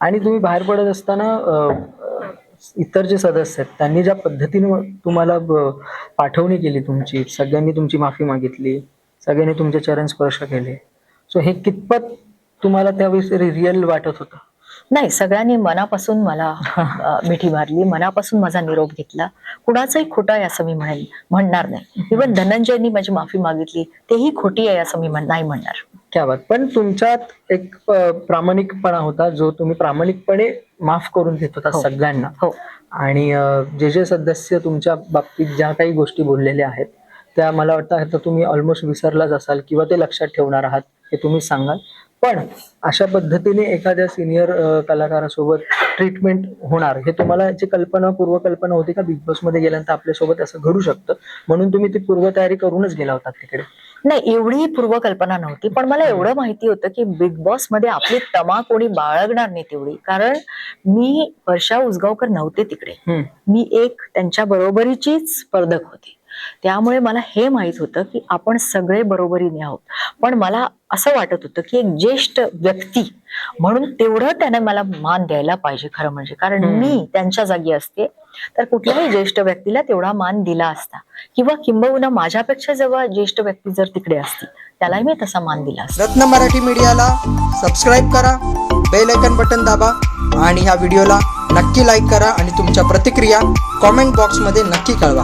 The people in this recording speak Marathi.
आणि तुम्ही बाहेर पडत असताना इतर जे सदस्य आहेत त्यांनी ज्या पद्धतीने तुम्हाला पाठवणी केली तुमची सगळ्यांनी तुमची माफी मागितली सगळ्यांनी तुमचे चरण स्पर्श केले सो हे कितपत तुम्हाला त्यावेळेस रिअल वाटत होतं? नाही सगळ्यांनी मनापासून मला मिठी मारली. मनापासून माझा निरोप घेतला. कुणाचंही खोटं आहे असं मी म्हणेल म्हणणार नाही. इव्हन धनंजयनी माझी माफी मागितली तेही खोटी आहे असं मी नाही म्हणणार. क्या बात. पण तुमच्यात एक प्रामाणिकपणा होता जो तुम्ही प्रामाणिकपणे माफ करून घेत होता हो. सगळ्यांना. हो. आणि जे जे सदस्य तुमच्या बाबतीत ज्या काही गोष्टी बोललेल्या आहेत त्या मला वाटतं आता तुम्ही ऑलमोस्ट विसरलाच असाल किंवा ते लक्षात ठेवणार आहात हे तुम्ही सांगाल. पण अशा पद्धतीने एखाद्या सिनियर कलाकारासोबत ट्रीटमेंट होणार. हे तुम्हाला याची कल्पना पूर्वकल्पना होती का? बिग बॉसमध्ये गेल्यानंतर आपल्यासोबत असं घडू शकतं. म्हणून तुम्ही ती पूर्वतयारी करूनच गेला होता तिकडे. नाही एवढी पूर्वकल्पना नव्हती. पण मला एवढं माहिती होतं की बिग बॉसमध्ये आपली तमा कोणी बाळगणार नाही तेवढी. कारण मी वर्षा उसगावकर नव्हते तिकडे. मी एक त्यांच्या बरोबरीचीच स्पर्धक होते. त्यामुळे मला हे माहीत होतं की आपण सगळे बरोबरीने आहोत. पण मला असं वाटत होतं की एक ज्येष्ठ व्यक्ती म्हणून तेवढं त्याने मला मान द्यायला पाहिजे खरं म्हणजे. कारण. मी त्यांच्या जागी असते तर कुठल्याही ज्येष्ठ व्यक्तीला तेवढा मान दिला असता किंवा किंबहुना माझ्यापेक्षा जेव्हा ज्येष्ठ व्यक्ती जर तिकडे असती त्यालाही मी तसा मान दिला असता. रत्न मराठी मीडियाला सबस्क्राईब करा बेल आयकन बटन दाबा आणि ह्या व्हिडिओला नक्की लाईक करा आणि तुमच्या प्रतिक्रिया कॉमेंट बॉक्समध्ये नक्की कळवा.